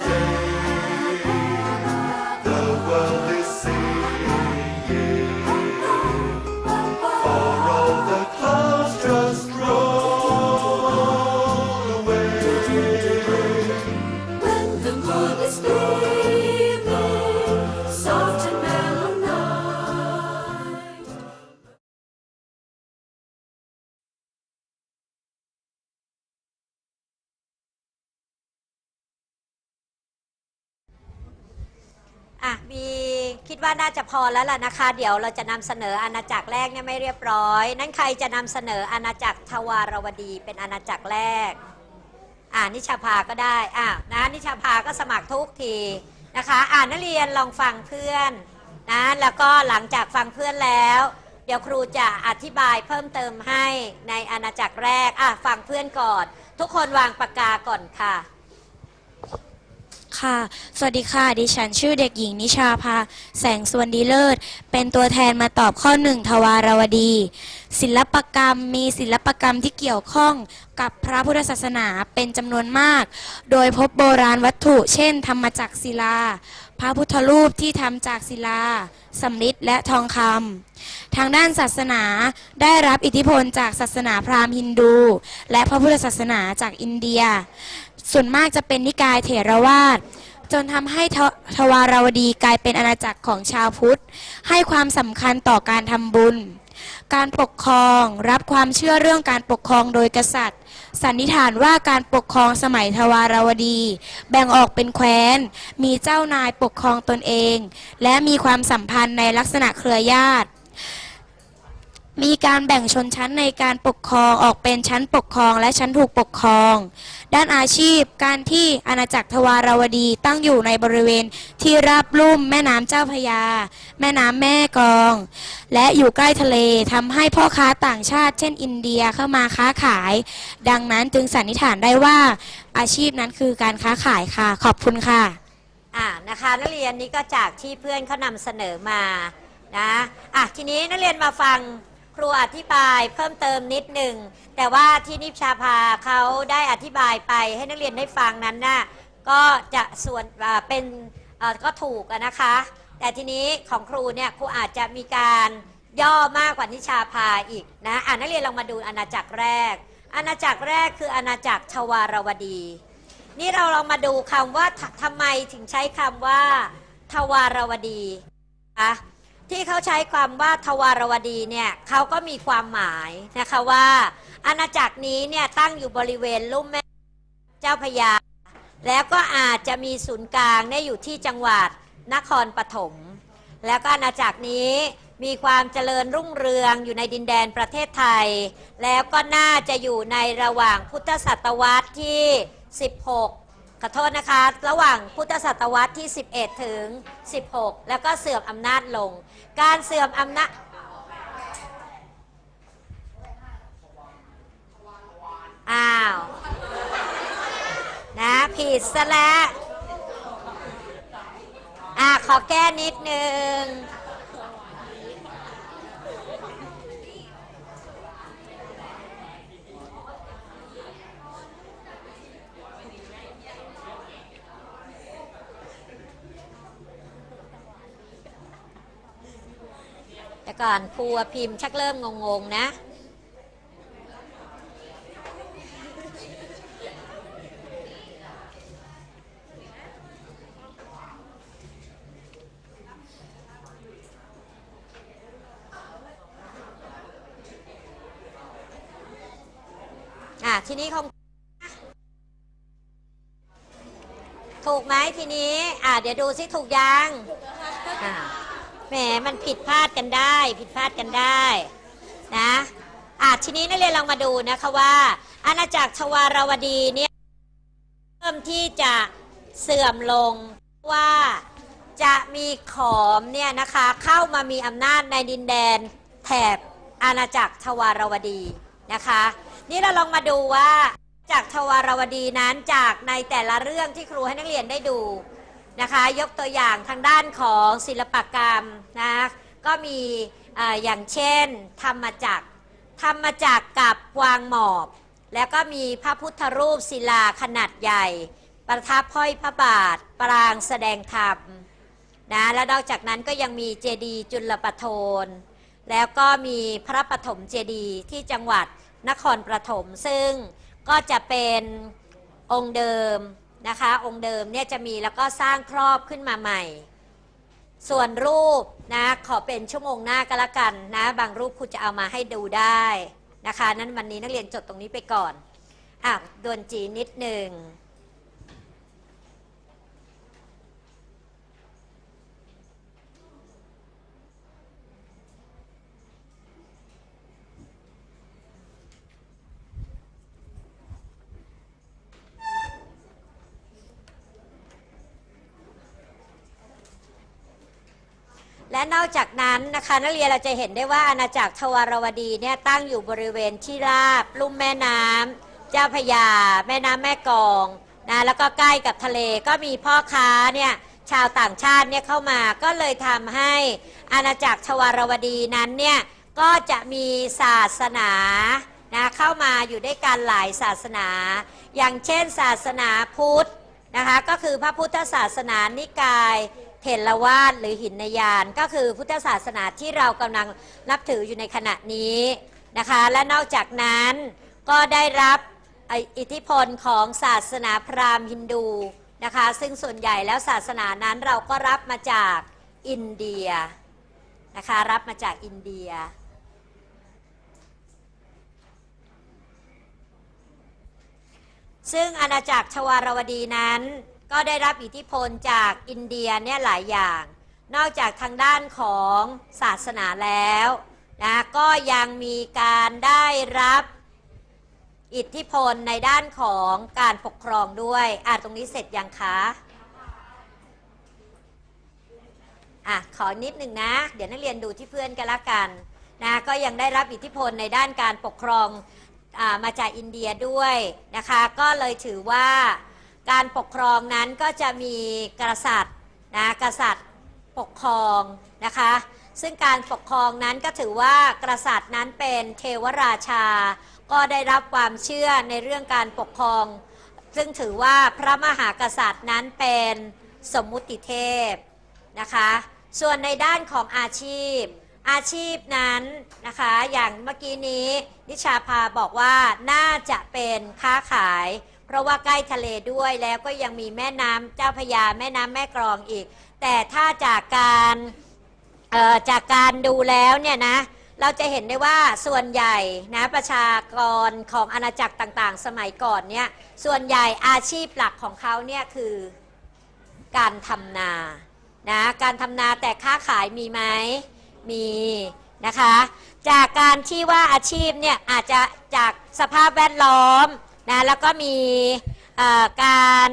day. มีคิดว่าน่าจะพอแล้วล่ะนะคะ เดี๋ยวเราจะนำเสนออาณาจักรแรกเนี่ยไม่เรียบร้อย นั่นใครจะนำเสนออาณาจักรทวารวดีเป็นอาณาจักรแรก อ่านิชาภาก็ได้อะนะนิชาภาก็สมัครทุกทีนะคะ อ่านนักเรียนลองฟังเพื่อนนะแล้วก็หลังจากฟังเพื่อนแล้ว เดี๋ยวครูจะอธิบายเพิ่มเติมให้ในอาณาจักรแรกอะฟังเพื่อนก่อน ทุกคนวางปากกาก่อนค่ะ ค่ะ สวัสดีค่ะ ดิฉันชื่อเด็กหญิงนิชาภา แสงสวนดีเลิศ เป็นตัวแทนมาตอบข้อหนึ่งทวารวดี ศิลปกรรมมีศิลปกรรมที่เกี่ยวข้องกับพระพุทธศาสนาเป็นจำนวนมาก โดยพบโบราณวัตถุ เช่น ธรรมจักรศิลา พระพุทธรูปที่ทำจากศิลาสำริดและทองคำทางด้านศาสนาได้รับอิทธิพลจากศาสนาพราหมณ์ฮินดู และพระพุทธศาสนาจากอินเดีย ส่วนมากจะเป็นนิกายเถรวาทจนทำให้ททวารวดีกลายเป็นอาณาจักรของชาวพุทธ ให้ความสำคัญต่อการทำบุญ การปกครองรับความเชื่อเรื่องการปกครองโดยกษัตริย์ สันนิษฐานว่าการปกครองสมัยทวารวดี แบ่งออกเป็นแคว้น มีเจ้านายปกครองตนเอง และมีความสัมพันธ์ในลักษณะเครือญาติ มีการแบ่งชนชั้นในการปกครองออกเป็นชั้นปกครองและชั้นถูกปกครอง ด้านอาชีพ การที่อาณาจักรทวารวดีตั้งอยู่ในบริเวณที่ราบลุ่มแม่น้ำเจ้าพยา แม่น้ำแม่กอง และอยู่ใกล้ทะเลทำให้พ่อค้าต่างชาติ เช่น อินเดียเข้ามาค้าขาย ดังนั้นจึงสันนิษฐานได้ว่าอาชีพนั้นคือการค้าขายค่ะ ขอบคุณค่ะอ่านะคะนักเรียนนี้ก็จากที่เพื่อนเขานำเสนอมานะอะทีนี้นักเรียนมาฟัง ครูอธิบายเพิ่มเติมนิดหนึ่ง แต่ว่าที่นิพชาภาเขาได้อธิบายไปให้นักเรียนได้ฟังนั้นน่ะก็จะส่วนเป็นก็ถูกนะคะ แต่ทีนี้ของครูเนี่ยครูอาจจะมีการย่อมากกว่านิชาภาอีกนะอ่านักเรียนลองมาดูอาณาจักรแรก อาณาจักรแรกคืออาณาจักรทวารวดี นี่เราลองมาดูคำว่าททำไมถึงใช้คำว่า ทวารวดีนะ ที่เขาใช้ความว่าทวารวดีเนี่ยเขาก็มีความหมายนะคะว่า อาณาจักรนี้เนี่ยตั้งอยู่บริเวณลุ่มแม่เจ้าพยา แล้วก็อาจจะมีศูนย์กลางเนี่ยอยู่ที่จังหวัดนครปฐมแล้วก็อาณาจักรนี้มีความเจริญรุ่งเรืองอยู่ในดินแดนประเทศไทย แล้วก็น่าจะอยู่ในระหว่างพุทธศตวรรษที่ 16 ขอโทษนะคะ ระหว่างพุทธศตวรรษที่ 11 ถึง 16 แล้วก็เสื่อมอำนาจลง การเสื่อมอำนาจอ้าว นะผิดซะแล้วอะขอแก้นิดนึง แต่ก่อนครูพิมพ์ชักเริ่มงงๆนะ อะ ทีนี้ของถูกไหมทีนี้ อะเดี๋ยวดูซิถูกยังอะ แหมมันผิดพลาดกันได้ ผิดพลาดกันได้นะอะทีนี้นักเรียนลองมาดูนะคะว่า อาณาจักรทวารวดีเนี่ยเริ่มที่จะเสื่อมลงว่าจะมีขอมเนี่ยนะคะเข้ามามีอำนาจในดินแดนแถบอาณาจักรทวารวดีนะคะ นี่เราลองมาดูว่าจากทวารวดีนั้นจากในแต่ละเรื่องที่ครูให้นักเรียนได้ดู นะคะ ยกตัวอย่างทางด้านของศิลปกรรมนะก็มีออย่างเช่น ธรรมจักรธรรมจักรกับกวางหมอบ แล้วก็มีพระพุทธรูปศิลาขนาดใหญ่ ประทับห้อยพระบาท ปรางแสดงธรรมนะแล้วนอกจากนั้นก็ยังมีเจดีย์จุลปโทน แล้วก็มีพระปฐมเจดีย์ที่จังหวัดนครปฐมซึ่งก็จะเป็นองค์เดิม นะคะ องค์เดิมเนี่ยจะมีแล้วก็สร้างครอบขึ้นมาใหม่ ส่วนรูปนะขอเป็นชั่วโมงหน้าก็แล้วกันนะ บางรูปคุณจะเอามาให้ดูได้นะคะ นั้นวันนี้นักเรียนจดตรงนี้ไปก่อนอะดวนจีนิดหนึ่ง และนอกจากนั้นนะคะนักเรียนเราจะเห็นได้ว่าอาณาจักรทวารวดีเนี่ยตั้งอยู่บริเวณที่ราบลุ่มแม่น้ำเจ้าพยา แม่น้ำแม่กองนะแล้วก็ใกล้กับทะเลก็มีพ่อค้าเนี่ยชาวต่างชาติเนี่ยเข้ามาก็เลยทำให้อาณาจักรทวารวดีนั้นเนี่ยก็จะมีศาสนานะเข้ามาอยู่ด้วยกันหลายศาสนา อย่างเช่นศาสนาพุทธนะคะก็คือพระพุทธศาสนานิกาย เถรวาทหรือหินยาน ก็คือพุทธศาสนาที่เรากำลังนับถืออยู่ในขณะนี้นะคะ และนอกจากนั้นก็ได้รับอิทธิพลของศาสนาพราหมณ์ฮินดูนะคะ ซึ่งส่วนใหญ่แล้วศาสนานั้นเราก็รับมาจากอินเดียนะคะ รับมาจากอินเดียซึ่งอาณาจักรชวารวดีนั้น ก็ได้รับอิทธิพลจากอินเดียเนี่ยหลายอย่าง นอกจากทางด้านของศาสนาแล้วนะก็ยังมีการได้รับอิทธิพลในด้านของการปกครองด้วยอะตรงนี้เสร็จยังคะอะขอนิดหนึ่งนะ เดี๋ยวนักเรียนดูที่เพื่อนกันละกันนะก็ยังได้รับอิทธิพลในด้านการปกครองอ่ามาจากอินเดียด้วยนะคะ ก็เลยถือว่า การปกครองนั้นก็จะมีกษัตริย์นะกษัตริย์ปกครองนะคะ ซึ่งการปกครองนั้นก็ถือว่ากษัตริย์นั้นเป็นเทวราชา ก็ได้รับความเชื่อในเรื่องการปกครอง ซึ่งถือว่าพระมหากษัตริย์นั้นเป็นสมมุติเทพนะคะ ส่วนในด้านของอาชีพ อาชีพนั้นนะคะ อย่างเมื่อกี้นี้นิชาพาบอกว่าน่าจะเป็นค้าขาย เพราะว่าใกล้ทะเลด้วยแล้วก็ยังมีแม่น้ำเจ้าพระยาแม่น้ำแม่กรองอีก แต่ถ้าจากการจากการดูแล้วเนี่ยนะเราจะเห็นได้ว่าส่วนใหญ่นะประชากรของอาณาจักรต่างๆ สมัยก่อนเนี่ยส่วนใหญ่อาชีพหลักของเขาเนี่ยคือการทำนานะการทำนาแต่ค้าขายมีไหมมีนะคะ จากการที่ว่าอาชีพเนี่ยอาจจะจากสภาพแวดล้อม นะแล้วก็มีการ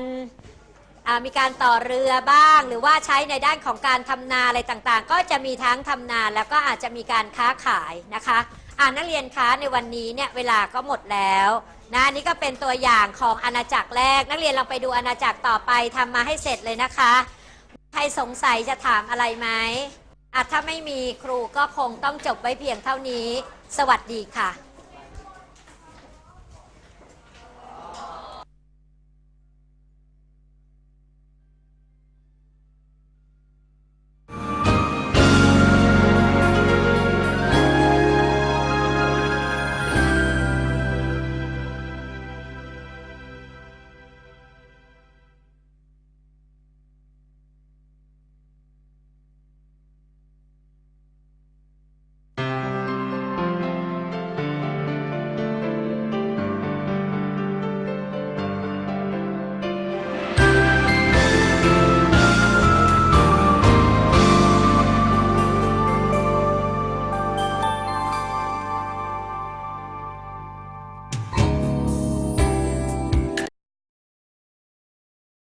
มีการต่อเรือบ้าง หรือว่าใช้ในด้านของการทำนาอะไรต่างๆ ก็จะมีทั้งทำนาแล้วก็อาจจะมีการค้าขายนะคะอ่านักเรียนคะในวันนี้เนี่ยเวลาก็หมดแล้วนะนนี่ก็เป็นตัวอย่างของอาณาจักรแรก นักเรียนลองไปดูอาณาจักรต่อไปทำมาให้เสร็จเลยนะคะ ใครสงสัยจะถามอะไรไหมอะถ้าไม่มีครูก็คงต้องจบไว้เพียงเท่านี้ สวัสดีค่ะ